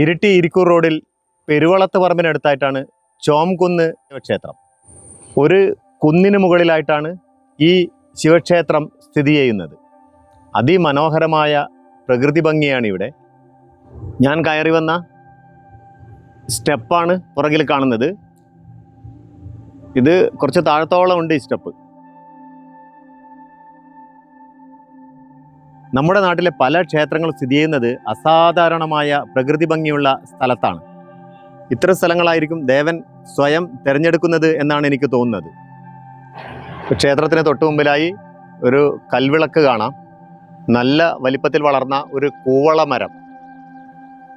ഇരിട്ടി ഇരിക്കൂർ റോഡിൽ പെരുവളത്ത് പറമ്പിനടുത്തായിട്ടാണ് ചോംകുന്ന് ശിവക്ഷേത്രം. ഒരു കുന്നിന് മുകളിലായിട്ടാണ് ഈ ശിവക്ഷേത്രം സ്ഥിതി ചെയ്യുന്നത്. അതിമനോഹരമായ പ്രകൃതി ഭംഗിയാണ് ഇവിടെ ഞാൻ കയറി വന്ന സ്റ്റെപ്പാണ് പുറകിൽ കാണുന്നത്. ഇത് കുറച്ച് താഴത്തോളം ഉണ്ട് ഈ സ്റ്റെപ്പ്. നമ്മുടെ നാട്ടിലെ പല ക്ഷേത്രങ്ങളും സ്ഥിതി ചെയ്യുന്നത് അസാധാരണമായ പ്രകൃതി ഭംഗിയുള്ള സ്ഥലത്താണ്. ഇത്തരം സ്ഥലങ്ങളായിരിക്കും ദേവൻ സ്വയം തിരഞ്ഞെടുക്കുന്നത് എന്നാണ് എനിക്ക് തോന്നുന്നത്. ക്ഷേത്രത്തിന് തൊട്ടു മുമ്പിലായി ഒരു കൽവിളക്ക് കാണാം. നല്ല വലിപ്പത്തിൽ വളർന്ന ഒരു കൂവള മരം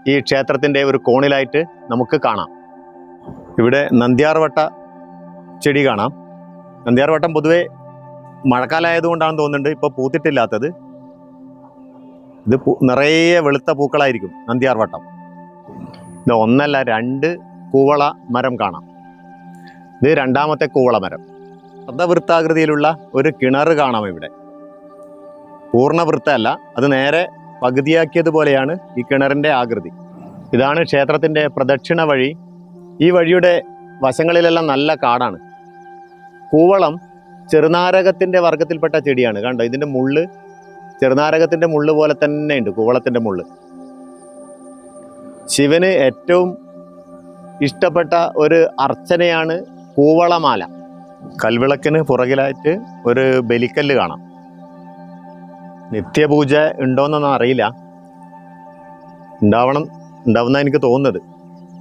ഈ ക്ഷേത്രത്തിന്റെ ഒരു കോണിലായിട്ട് നമുക്ക് കാണാം. ഇവിടെ നന്ദ്യാർവട്ട ചെടി കാണാം. നന്ദ്യാർവട്ടം പൊതുവെ മഴക്കാലമായതുകൊണ്ടാണെന്ന് തോന്നുന്നുണ്ട്. ഇപ്പോൾ പൂത്തിട്ടില്ലാത്തത്. ഇത് നിറയെ വെളുത്ത പൂക്കളായിരിക്കും നന്ദിയാർവട്ടം ഇത് ഒന്നല്ല രണ്ട് കൂവള മരം കാണാം. ഇത് രണ്ടാമത്തെ കൂവള മരം. അർദ്ധവൃത്താകൃതിയിലുള്ള ഒരു കിണർ കാണാം ഇവിടെ. പൂർണവൃത്തമല്ല അത് നേരെ പകുതിയാക്കിയതുപോലെയാണ് ഈ കിണറിന്റെ ആകൃതി. ഇതാണ് ക്ഷേത്രത്തിന്റെ പ്രദക്ഷിണ വഴി. ഈ വഴിയുടെ വശങ്ങളിലെല്ലാം നല്ല കാടാണ്. കൂവളം ചെറുനാരകത്തിന്റെ വർഗത്തിൽപ്പെട്ട ചെടിയാണ്. കണ്ടോ? ഇതിന്റെ മുള്ള് ചെറുനാരകത്തിന്റെ മുള്ള് പോലെ തന്നെ ഉണ്ട് കൂവളത്തിന്റെ മുള്ള്. ശിവന് ഏറ്റവും ഇഷ്ടപ്പെട്ട ഒരു അർച്ചനയാണ് കൂവളമാല. കൽവിളക്കിന് പുറകിലായിട്ട് ഒരു ബലിക്കല്ല് കാണാം. നിത്യപൂജ ഉണ്ടോയെന്നൊന്നും അറിയില്ല. ഉണ്ടാവണം ഉണ്ടാവുന്ന എനിക്ക് തോന്നുന്നത്.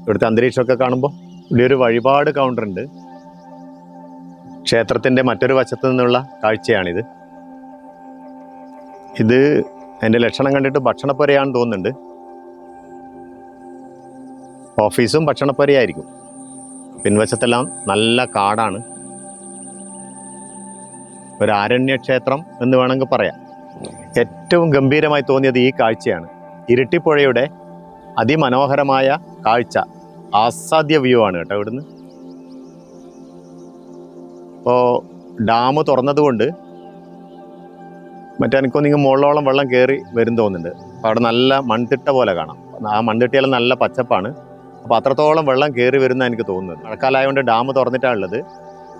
ഇവിടുത്തെ അന്തരീക്ഷമൊക്കെ കാണുമ്പോൾ ഇവിടെ ഒരു വഴിപാട് കൗണ്ടർ ഉണ്ട്. ക്ഷേത്രത്തിന്റെ മറ്റൊരു വശത്തു നിന്നുള്ള കാഴ്ചയാണിത്. ഇത് അതിന്റെ ലക്ഷണം കണ്ടിട്ട് ഭക്ഷണപ്പുരയാണെന്ന് തോന്നുന്നുണ്ട്. ഓഫീസും ഭക്ഷണപ്പുരയായിരിക്കും. പിൻവശത്തെല്ലാം നല്ല കാടാണ്. ഒരു ആരണ്യക്ഷേത്രം എന്ന് വേണമെങ്കിൽ പറയാം. ഏറ്റവും ഗംഭീരമായി തോന്നിയത് ഈ കാഴ്ചയാണ്. ഇരട്ടിപ്പുഴയുടെ അതിമനോഹരമായ കാഴ്ച. ആസാദ്യ വ്യൂ ആണ് കേട്ടോ ഇവിടുന്ന്. ഇപ്പോൾ ഡാം തുറന്നതുകൊണ്ട് മറ്റേ എനിക്കൊന്നിങ്ങ് മുകളിലോളം വെള്ളം കയറി വരും തോന്നുന്നുണ്ട്. അപ്പോൾ അവിടെ നല്ല മൺതിട്ട പോലെ കാണാം. ആ മൺതിട്ടയെല്ലാം നല്ല പച്ചപ്പാണ്. അപ്പോൾ അത്രത്തോളം വെള്ളം കയറി വരുന്ന എനിക്ക് തോന്നുന്നത്. മഴക്കാലമായതുകൊണ്ട് ഡാം തുറന്നിട്ടാണ് ഉള്ളത്.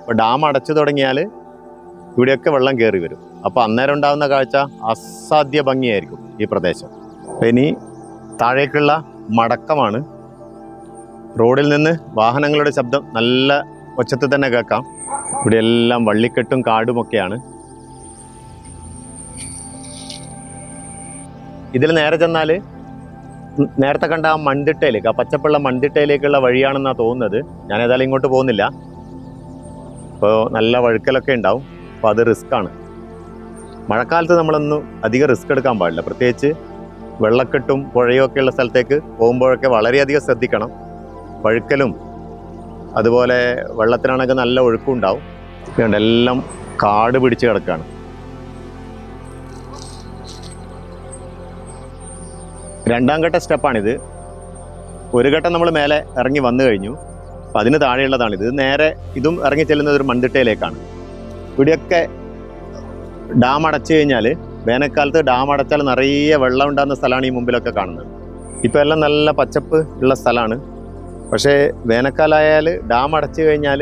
അപ്പോൾ ഡാം അടച്ചു തുടങ്ങിയാൽ ഇവിടെയൊക്കെ വെള്ളം കയറി വരും. അപ്പോൾ അന്നേരം ഉണ്ടാകുന്ന കാഴ്ച അസാധ്യ ഭംഗിയായിരിക്കും ഈ പ്രദേശം. അപ്പോൾ ഇനി താഴേക്കുള്ള മടക്കമാണ്. റോഡിൽ നിന്ന് വാഹനങ്ങളുടെ ശബ്ദം നല്ല ഒച്ചത്തിൽ തന്നെ കേൾക്കാം. ഇവിടെ എല്ലാം വള്ളിക്കെട്ടും കാടുമൊക്കെയാണ്. ഇതിൽ നേരെ ചെന്നാൽ നേരത്തെ കണ്ട ആ മൺതിട്ടയിലേക്ക് ആ പച്ചപ്പുള്ള മൺതിട്ടയിലേക്കുള്ള വഴിയാണെന്നാണ് തോന്നുന്നത്. ഞാൻ ഏതായാലും ഇങ്ങോട്ട് പോകുന്നില്ല. അപ്പോൾ നല്ല വഴുക്കലൊക്കെ ഉണ്ടാവും. അപ്പോൾ അത് റിസ്ക് ആണ്. മഴക്കാലത്ത് നമ്മളൊന്നും അധികം റിസ്ക് എടുക്കാൻ പാടില്ല. പ്രത്യേകിച്ച് വെള്ളക്കെട്ടും പുഴയും ഒക്കെയുള്ള സ്ഥലത്തേക്ക് പോകുമ്പോഴൊക്കെ വളരെയധികം ശ്രദ്ധിക്കണം. വഴുക്കലും അതുപോലെ വെള്ളത്തിനാണെങ്കിൽ നല്ല ഒഴുക്കും ഉണ്ടാവും. എല്ലാം കാട് പിടിച്ച് കിടക്കുകയാണ് രണ്ടാം ഘട്ട സ്റ്റെപ്പാണിത്. ഒരു ഘട്ടം നമ്മൾ മേലെ ഇറങ്ങി വന്നു കഴിഞ്ഞു. അപ്പം അതിന് താഴെയുള്ളതാണ് ഇത് നേരെ ഇതും ഇറങ്ങി ചെല്ലുന്നത് ഒരു മൺതിട്ടയിലേക്കാണ്. ഇവിടെയൊക്കെ ഡാം അടച്ചു കഴിഞ്ഞാൽ വേനൽക്കാലത്ത് ഡാം അടച്ചാൽ നിറയെ വെള്ളം ഉണ്ടാകുന്ന സ്ഥലമാണ് ഈ മുമ്പിലൊക്കെ കാണുന്നത്. ഇപ്പോൾ എല്ലാം നല്ല പച്ചപ്പ് ഉള്ള സ്ഥലമാണ്. പക്ഷേ വേനൽക്കാലമായാൽ ഡാം അടച്ചു കഴിഞ്ഞാൽ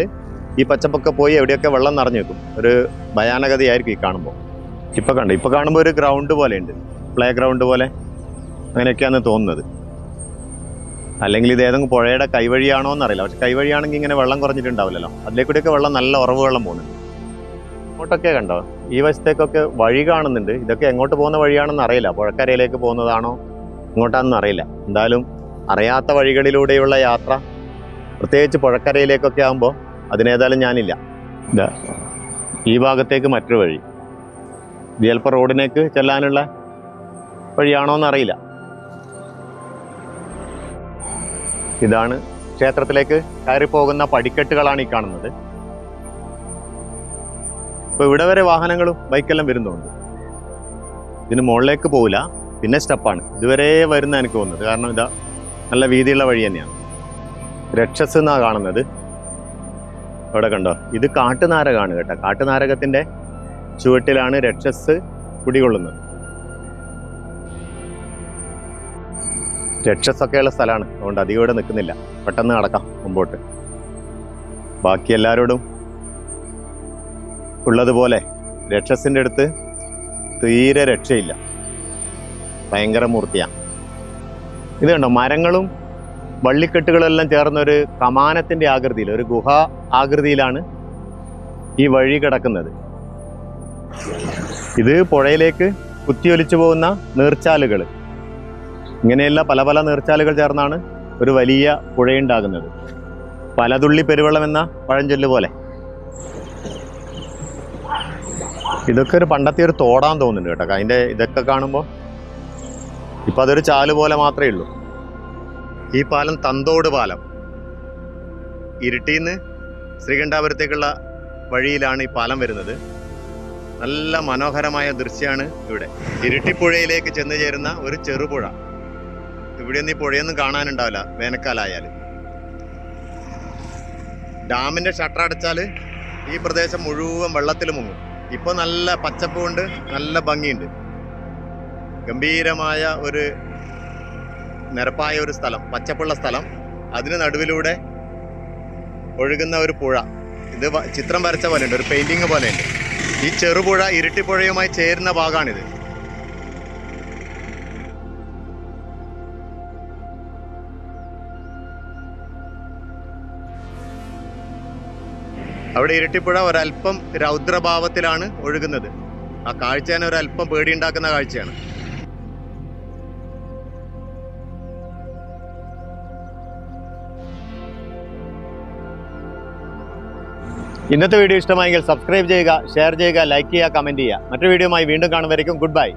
ഈ പച്ചപ്പൊക്കെ പോയി എവിടെയൊക്കെ വെള്ളം നിറഞ്ഞു വെക്കും ഒരു ഭയാനകതയായിരിക്കും ഈ കാണുമ്പോൾ. ഇപ്പോൾ കണ്ടു? ഇപ്പോൾ കാണുമ്പോൾ ഒരു ഗ്രൗണ്ട് പോലെ ഉണ്ട് പ്ലേ ഗ്രൗണ്ട് പോലെ. അങ്ങനെയൊക്കെയാണ് തോന്നുന്നത്. അല്ലെങ്കിൽ ഇത് ഏതെങ്കിലും പുഴയുടെ കൈവഴിയാണോ എന്നറിയില്ല. പക്ഷെ കൈവഴിയാണെങ്കിൽ ഇങ്ങനെ വെള്ളം കുറഞ്ഞിട്ടുണ്ടാവില്ലല്ലോ. അതിലേക്കൂടെയൊക്കെ വെള്ളം നല്ല ഉറവ് വെള്ളം പോകുന്നുണ്ട്. ഇങ്ങോട്ടൊക്കെ കണ്ടോ? ഈ വശത്തേക്കൊക്കെ വഴി കാണുന്നുണ്ട്. ഇതൊക്കെ എങ്ങോട്ട് പോകുന്ന വഴിയാണെന്ന് അറിയില്ല. പുഴക്കരയിലേക്ക് പോകുന്നതാണോ ഇങ്ങോട്ടാണെന്ന് അറിയില്ല. എന്തായാലും അറിയാത്ത വഴികളിലൂടെയുള്ള യാത്ര. പ്രത്യേകിച്ച് പുഴക്കരയിലേക്കൊക്കെ ആകുമ്പോൾ അതിനേതായാലും ഞാനില്ല. ഈ ഭാഗത്തേക്ക് മറ്റൊരു വഴി. ചിലപ്പോൾ റോഡിലേക്ക് ചെല്ലാനുള്ള വഴിയാണോ എന്നറിയില്ല. ഇതാണ് ക്ഷേത്രത്തിലേക്ക് കയറി പോകുന്ന പടിക്കെട്ടുകളാണ് ഈ കാണുന്നത്. ഇപ്പൊ ഇവിടെ വരെ വാഹനങ്ങളും ബൈക്കെല്ലാം വരുന്നുണ്ട്. ഇതിന് മുകളിലേക്ക് പോവില്ല പിന്നെ സ്റ്റെപ്പാണ്. ഇതുവരെ വരുന്ന എനിക്ക് തോന്നുന്നത്. കാരണം ഇതാ നല്ല വീതിയുള്ള വഴി തന്നെയാണ്. രക്ഷസ് എന്നാണ് കാണുന്നത്? അവിടെ കണ്ടോ? ഇത് കാട്ടുനാരകമാണ് കേട്ടോ. കാട്ടുനാരകത്തിന്റെ ചുവട്ടിലാണ് രക്ഷസ് കുടികൊള്ളുന്നത്. രക്ഷസൊക്കെയുള്ള സ്ഥലമാണ്. അതുകൊണ്ട് അധികം ഇവിടെ നിൽക്കുന്നില്ല. പെട്ടെന്ന് നടക്കാം മുമ്പോട്ട്. ബാക്കി എല്ലാവരോടും ഉള്ളതുപോലെ രക്ഷസിന്റെ അടുത്ത് തീരെ രക്ഷയില്ല. ഭയങ്കര മൂർത്തിയാണ് ഇത് കണ്ടോ? മരങ്ങളും വള്ളിക്കെട്ടുകളെല്ലാം ചേർന്ന ഒരു കമാനത്തിന്റെ ആകൃതിയിൽ ഒരു ഗുഹ ആകൃതിയിലാണ് ഈ വഴി കിടക്കുന്നത്. ഇത് പുഴയിലേക്ക് കുത്തിയൊലിച്ചു പോകുന്ന നീർച്ചാലുകൾ. ഇങ്ങനെയുള്ള പല പല നീർച്ചാലുകൾ ചേർന്നാണ് ഒരു വലിയ പുഴയുണ്ടാകുന്നത്. പലതുള്ളി പെരുവെള്ളം എന്ന പഴഞ്ചൊല്ല് പോലെ. ഇതൊക്കെ ഒരു പണ്ടത്തെ ഒരു തോടാൻ തോന്നുന്നുണ്ട് കേട്ടോ. അതിന്റെ ഇതൊക്കെ കാണുമ്പോൾ ഇപ്പം അതൊരു ചാൽ പോലെ മാത്രമേ ഉള്ളൂ. ഈ പാലം തന്തോട് പാലം. ഇരുട്ടിന്ന് ശ്രീകണ്ഠാപുരത്തേക്കുള്ള വഴിയിലാണ് ഈ പാലം വരുന്നത്. നല്ല മനോഹരമായ ദൃശ്യമാണ് ഇവിടെ. ഇരിട്ടിപ്പുഴയിലേക്ക് ചെന്നു ചേരുന്ന ഒരു ചെറുപുഴ. ഇവിടെ ഒന്നും ഈ പുഴയൊന്നും കാണാനുണ്ടാവില്ല. വേനൽക്കാലായാലും. ഡാമിന്റെ ഷട്ടർ അടച്ചാൽ ഈ പ്രദേശം മുഴുവൻ വെള്ളത്തിൽ മുങ്ങും. ഇപ്പോൾ നല്ല പച്ചപ്പ് കൊണ്ട് നല്ല ഭംഗിയുണ്ട്. ഗംഭീരമായ ഒരു നിരപ്പായ ഒരു സ്ഥലം പച്ചപ്പുള്ള സ്ഥലം. അതിന് നടുവിലൂടെ ഒഴുകുന്ന ഒരു പുഴ. ഇത് ചിത്രം വരച്ച പോലെയുണ്ട് ഒരു പെയിന്റിങ് പോലെയുണ്ട്. ഈ ചെറുപുഴ ഇരട്ടിപ്പുഴയുമായി ചേരുന്ന ഭാഗമാണിത് അവിടെ ഇരട്ടിപ്പുഴ ഒരല്പം രൗദ്രഭാവത്തിലാണ് ഒഴുകുന്നത്. ആ കാഴ്ച തന്നെ ഒരല്പം പേടിയുണ്ടാക്കുന്ന കാഴ്ചയാണ്. ഇന്നത്തെ വീഡിയോ ഇഷ്ടമായെങ്കിൽ സബ്സ്ക്രൈബ് ചെയ്യുക ഷെയർ ചെയ്യുക ലൈക്ക് ചെയ്യുക കമന്റ് ചെയ്യുക. മറ്റൊരു വീഡിയോയുമായി വീണ്ടും കാണുന്നവരേക്കും ഗുഡ് ബൈ.